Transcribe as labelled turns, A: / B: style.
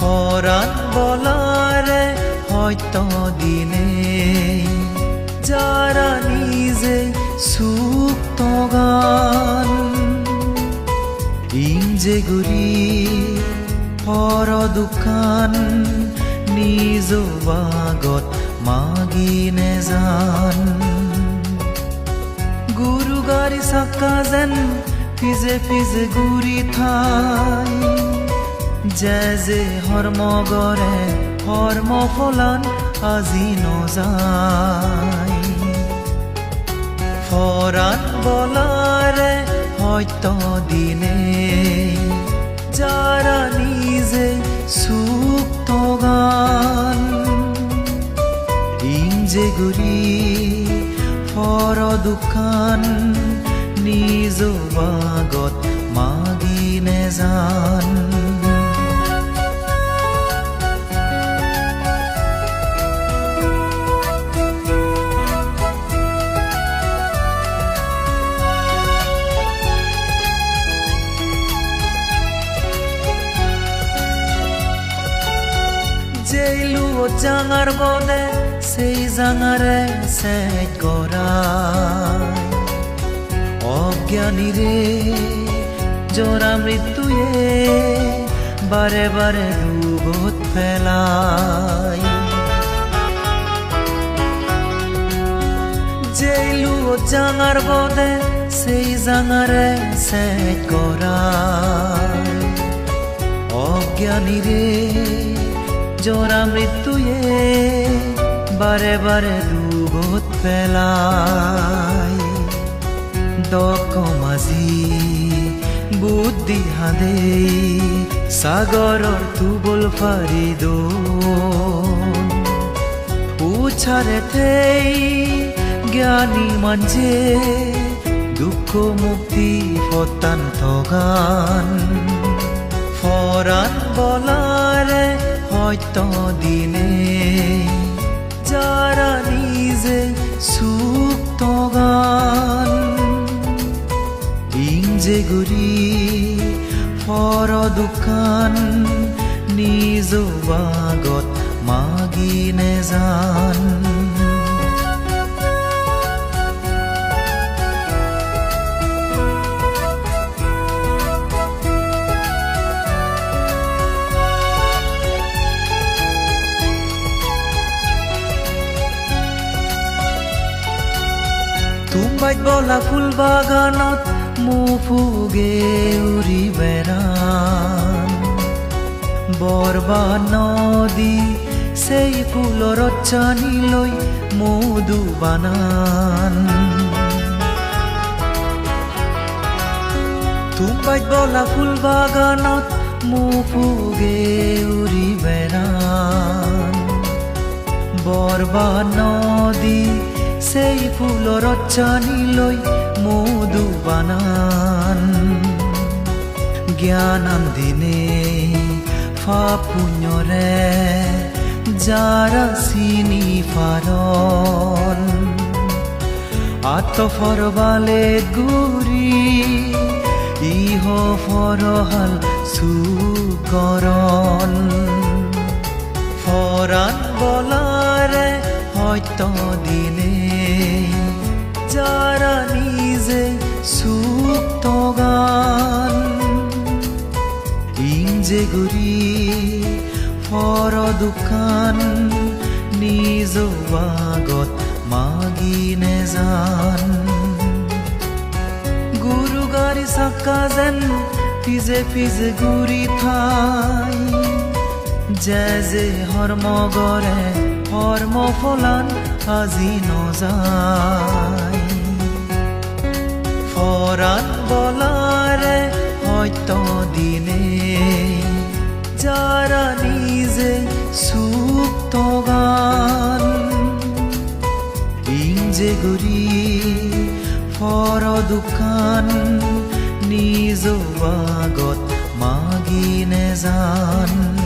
A: পরাণ বলারে হয়তো দিনে যারা নিজে সুপ্ত গান। ইঞ্জে গুরি পর দোকান নিজ বাগত মাগিনে যান। গুরু গাড়ি সাক্কা যেন ফিজে ফিজে গুৰি ঠাই যে যে হৰ্ম গৰে হৰ্ম ফলান আজি নযায় ফৰাণ বলাৰে সত্য দিনে যাৰা নিজে সুপ্ত গান ইঞ্জে গুৰি ফৰ দোকান নিজ বাগত মাগিনে যান জেইলু জাঙার বলে সেই জাঙারে সেট করায় অজ্ঞানীরে জরা মৃত্যুয়ে বারে বারে ডুবত ফেলায় জেইলু জাঙার বলে সেই জাঙারে সেট করায় অজ্ঞানীরে জরা মৃত্যুয়ে বারে বারে ডুবত পেলায় দক মাঝি বুদ্ধি হাদে সাগরর তুবল ফারিদ উছারে থেই জ্ঞানী মানজে দুঃখ মুক্তি ফতান গান ফরান বলারে হয়তো দিনে যারা নিজে সুপ্ত গান ইঞ্জে গুরি ফর দোকান নিজ বাগত মাগিনে যান। তুম্বাইত ফুল বাগানত মুফুগে উৰি বেড়ান বৰবা নদী সেই ফুলৰ চানি লৈ মধু বানান। তুম্বাইত বলা ফুল বাগানত মুফুগে উৰি বেড়ান বৰবা নদী সেই ফুলৰ চানি লৈ মধু বানান। জ্ঞানান দিনে ফাপুণ্যৰে যাৰা চিনি ফাৰণ আত্মফৰ বালে গুৰি ইহ ফৰহাল সুকৰণ ফৰাণ বলাৰে সত্য দিনে সুপ্ত গান ইঞ্জে গুৰি ফর দোকান নিজ বাগত মাগিনে যান গুরু গাড়ি চাক্কা যেন ফিজে গুৰি ঠাই যে যে হৰ্ম গৰে হৰ্ম ফলান আজি নযায় ফৰাণ বলাৰে সত্য দিনে যাৰা নিজে সুপ্ত গান। ইঞ্জে গুৰি ফৰ দোকান নিজ বাগত মাগিনে যান।